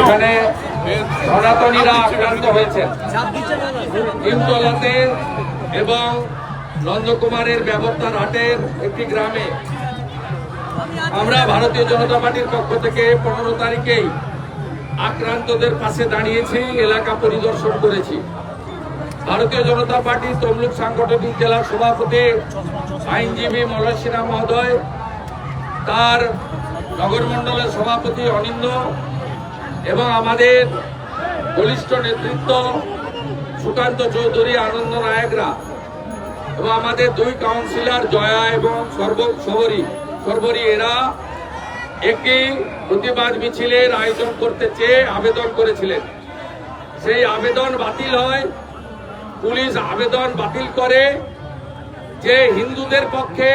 এখানে সনাতনীরা আক্রান্ত হয়েছেন। নিমতলাতে এবং নন্দকুমারের একটি গ্রামে। আমরা ভারতীয় জনতা পার্টির পক্ষ থেকে পনেরো তারিখেই আক্রান্তদের পাশে দাঁড়িয়েছি, এলাকা পরিদর্শন করেছি। ভারতীয় জনতা পার্টি তমলুক সাংগঠনিক জেলার সভাপতি, আইনজীবী মলয় মহোদয়, তার নগর মণ্ডলের সভাপতি অনিন্দ এবং আমাদের বলিষ্ঠ নেতৃত্ব সুকান্ত চৌধুরী, আনন্দ নায়করা এবং আমাদের দুই কাউন্সিলর জয়া এবং সর্ব সবরী। সর্বরী এরা একটি প্রতিবাদ মিছিলের আয়োজন করতে চেয়ে আবেদন করেছিলেন। সেই আবেদন বাতিল হয়। পুলিশ আবেদন বাতিল করে যে হিন্দুদের পক্ষে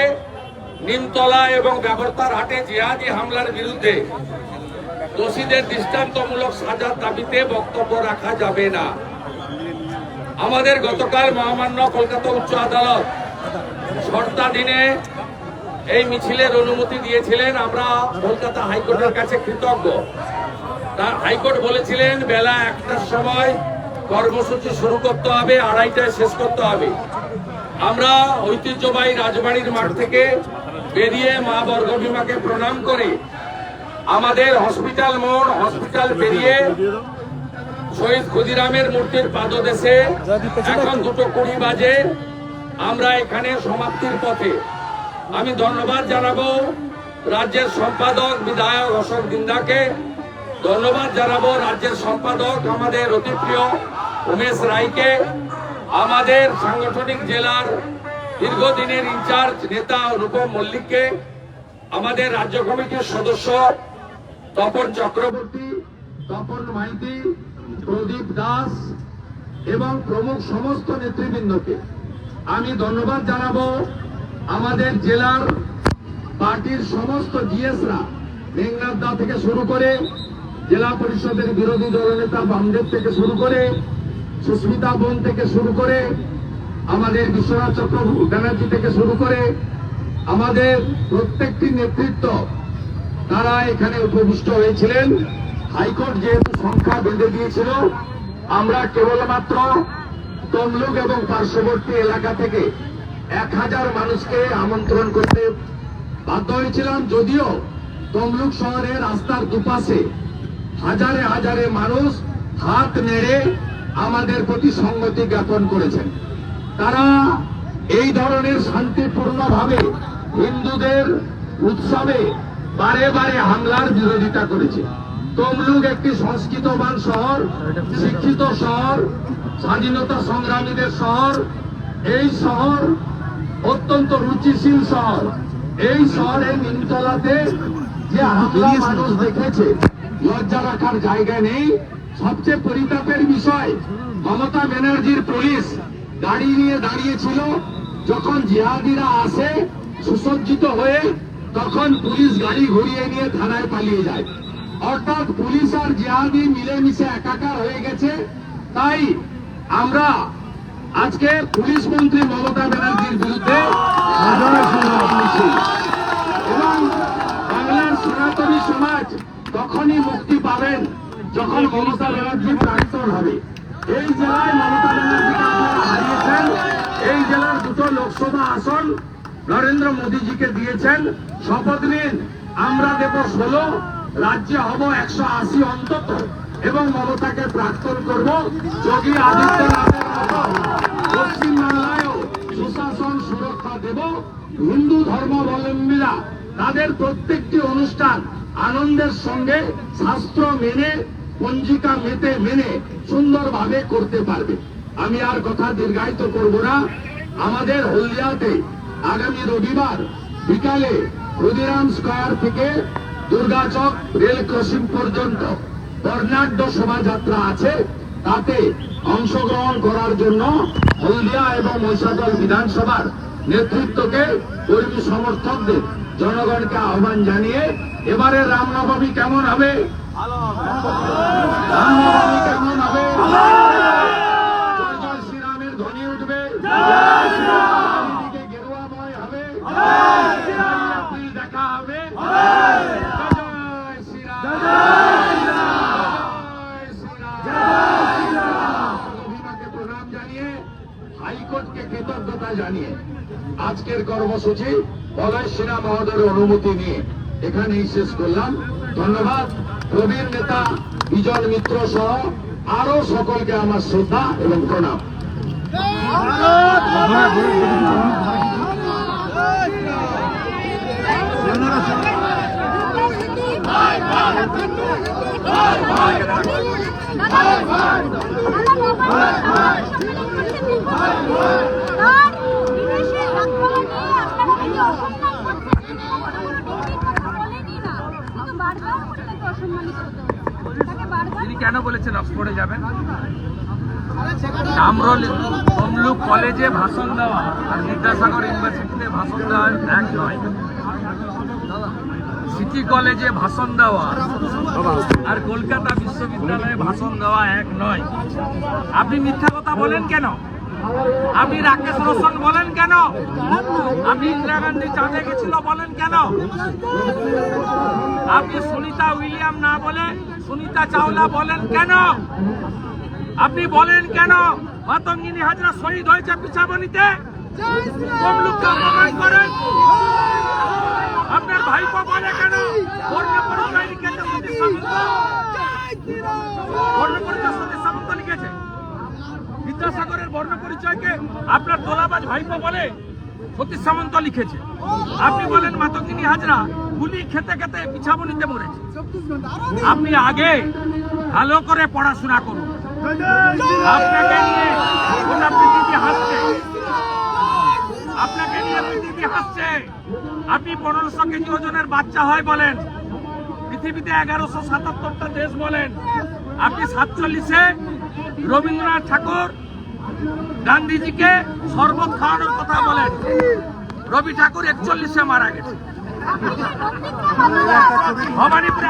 নিমতলা এবং ব্যবস্থার হাটে জিহাদি হামলার বিরুদ্ধে দোষীদের দৃষ্টান্তমূলক সাজার দাবিতে বক্তব্য রাখা যাবে না। আমাদের গতকাল মহামান্য কলকাতা উচ্চ আদালত শর্তাধীনে এই মিছিলের অনুমতি দিয়েছিলেন। আমরা কলকাতা হাইকোর্টের কাছে কৃতজ্ঞ। তার হাইকোর্ট বলেছিলেন, বেলা একটার সময় কর্মসূচি শুরু করতে হবে, আড়াইটায় শেষ করতে হবে। আমরা ঐতিহ্যবাহী রাজবাড়ির মাঠ থেকে বেরিয়ে মা বর্গভীমাকে প্রণাম করে আমাদের হসপিটাল মোড়, হসপিটাল পেরিয়ে শহীদ ক্ষুদিরামের মূর্তির পাদদেশে এখন দুটো কুড়ি বাজে। আমরা এখানে সমাপ্তির পথে। আমি ধন্যবাদ জানাব রাজ্যের সম্পাদক বিধায়ক অশোক দিন্দাকে ধন্যবাদ জানাব রাজ্যের সম্পাদক আমাদের অতিপ্রিয় উমেশ রায়কে। আমাদের সাংগঠনিক জেলার দীর্ঘদিনের ইনচার্জ নেতা রূপম মল্লিককে। আমাদের রাজ্য কমিটির সদস্য তপন চক্রবর্তী, তপন মাইতি, প্রদীপ দাস এবং প্রমুখ সমস্ত নেতৃবৃন্দকে আমি ধন্যবাদ জানাব। আমাদের জেলার পার্টির সমস্ত জিএসরা মেঘনাথ দা থেকে শুরু করে জেলা পরিষদের বিরোধী দলনেতা বামদেব থেকে শুরু করে সুস্মিতা বোন থেকে শুরু করে আমাদের বিশ্বনাথ চক্র ব্যানার্জি থেকে শুরু করে আমাদের প্রত্যেকটি নেতৃত্ব তারা এখানে উপবিষ্ট হয়েছিলেন। হাইকোর্ট যেহেতু সংখ্যা বেঁধে দিয়েছিল, আমরা কেবলমাত্র তমলুক এবং পার্শ্ববর্তী এলাকা থেকে এক হাজার মানুষকে আমন্ত্রণ করতে বাধ্য হয়েছিলাম। যদিও তমলুক শহরের রাস্তার দুপাশে হাজারে হাজারে মানুষ হাত নেড়ে আমাদের প্রতি সংগতি জ্ঞাপন করেছেন। তারা এই ধরনের শান্তিপূর্ণভাবে হিন্দুদের উৎসবে বারে বারে হামলার বিরোধিতা করেছে। তমলুক একটি সংস্কৃতবান শহর, শিক্ষিত শহর, স্বাধীনতা সংগ্রামীদের শহর। এই শহর অত্যন্ত রুচিশীল শহর। এই শহরের নিমতলাতে যে হামলা মানুষ দেখেছে, লজ্জা রাখার জায়গা নেই। সবচেয়ে পরিতাপের বিষয়, মমতা ব্যানার্জির পুলিশ গাড়ি নিয়ে দাঁড়িয়েছিল। যখন জিহাদিরা আসে, সুসজ্জিত হয়ে তখন পুলিশ গাড়ি ঘুরিয়ে নিয়ে থানায় পালিয়ে যায়। অর্থাৎ পুলিশ আর জিহাদি মিলেমিশে একাকার হয়ে গেছে। তাই আমরা আজকে পুলিশ মন্ত্রী মমতা ব্যানার্জির বিরুদ্ধে এবং বাংলার সনাতনী সমাজ তখনই মুক্তি পাবেন যখন মমতা ব্যানার্জি প্রাক্তন হবে। এই জেলায় মমতা ব্যানার্জিকে হারিয়েছেন। এই জেলার দুটো লোকসভা আসন নরেন্দ্র মোদীজিকে দিয়েছেন শপথ নিন, আমরা দেব ষোলো, রাজ্যে হব একশো আশি অন্তত, এবং মমতাকে প্রাক্তন করব যোগী আদিত্যনাথের মতো। পশ্চিমবাংলায়ও সুশাসন সুরক্ষা দেব, হিন্দু ধর্মাবলম্বীরা তাদের প্রত্যেকটি অনুষ্ঠান আনন্দের সঙ্গে শাস্ত্র মেনে, পঞ্জিকা মেতে মেনে সুন্দরভাবে করতে পারবে। আমি আর কথা দীর্ঘায়িত করব না। আমাদের হলদিয়াতে আগামী রবিবার বিকালে ক্ষুদিরাম স্কয়ার থেকে দুর্গাচক রেল ক্রসিং পর্যন্ত বর্ণাঢ্য শোভাযাত্রা আছে। তাতে অংশগ্রহণ করার জন্য হলদিয়া এবং মহিষাদল বিধানসভার নেতৃত্বকে কর্মী সমর্থকদের জনগণকে আহ্বান জানিয়ে এবারে রামনবমী কেমন হবে রামনবমী কেমন হবে জয় জয় শ্রীরামের ধ্বনি উঠবে চারিদিকে গেরুয়াময় হবে এপ্রিল দেখা হবে জয় জয় শ্রীরাম জানিয়ে আজকের কর্মসূচি পলাশ সিনহা মহোদয়ের অনুমতি নিয়ে এখানেই শেষ করলাম ধন্যবাদ প্রবীণ নেতা বিজন মিত্র সহ আরও সকলকে আমার শ্রদ্ধা এবং প্রণাম তিনি কেন বলেছেন অক্সফোর্ডে যাবেন? কামরুল তমলুক কলেজে ভাষণ দেওয়া আর বিদ্যাসাগর ইউনিভার্সিটিতে ভাষণ দেওয়া এক নয়। সিটি কলেজে ভাষণ দেওয়া আর কলকাতা বিশ্ববিদ্যালয়ে ভাষণ দেওয়া এক নয়। আপনি মিথ্যা কথা বলেন কেন? আপনি রাকেশ রোশন বলেন কেন? আপনি ইন্দিরা গান্ধী চাঁদে গেছিল বলেন কেন? আপনি সুনিতা উইলিয়াম না বলে সুনিতা চাওলা বলেন কেন? আপনি বলেন কেন? মাতঙ্গিনী হাজরা শহীদ হয়েছে পিছাবনিতে আপনার ভাইপো বলে কেন? বিদ্যাসাগরের বর্ণ পরিচয়কে আপনার দোলাবাজ ভাইপো বলে সতীশ সামন্ত লিখেছে। আপনি বলেন মাতঙ্গিনী হাজরা গুলি খেতে খেতে পিছাবনিতে মরেছে। আপনি আগে ভালো করে পড়াশোনা করুন। আপনাকে নিয়ে হাসছে। আপনাকে নিয়ে পৃথিবী হাসছে। আপনি পনেরোশো কেজি ওজনের বাচ্চা হয় বলেন। পৃথিবীতে এগারোশো সাতাত্তরটা দেশ বলেন। আপনি সাতচল্লিশে রবীন্দ্রনাথ ঠাকুর গান্ধীজিকে শরবত খাওয়ানোর কথা বলেন রবি ঠাকুর একচল্লিশে মারা গেছে ভবানীপুরে।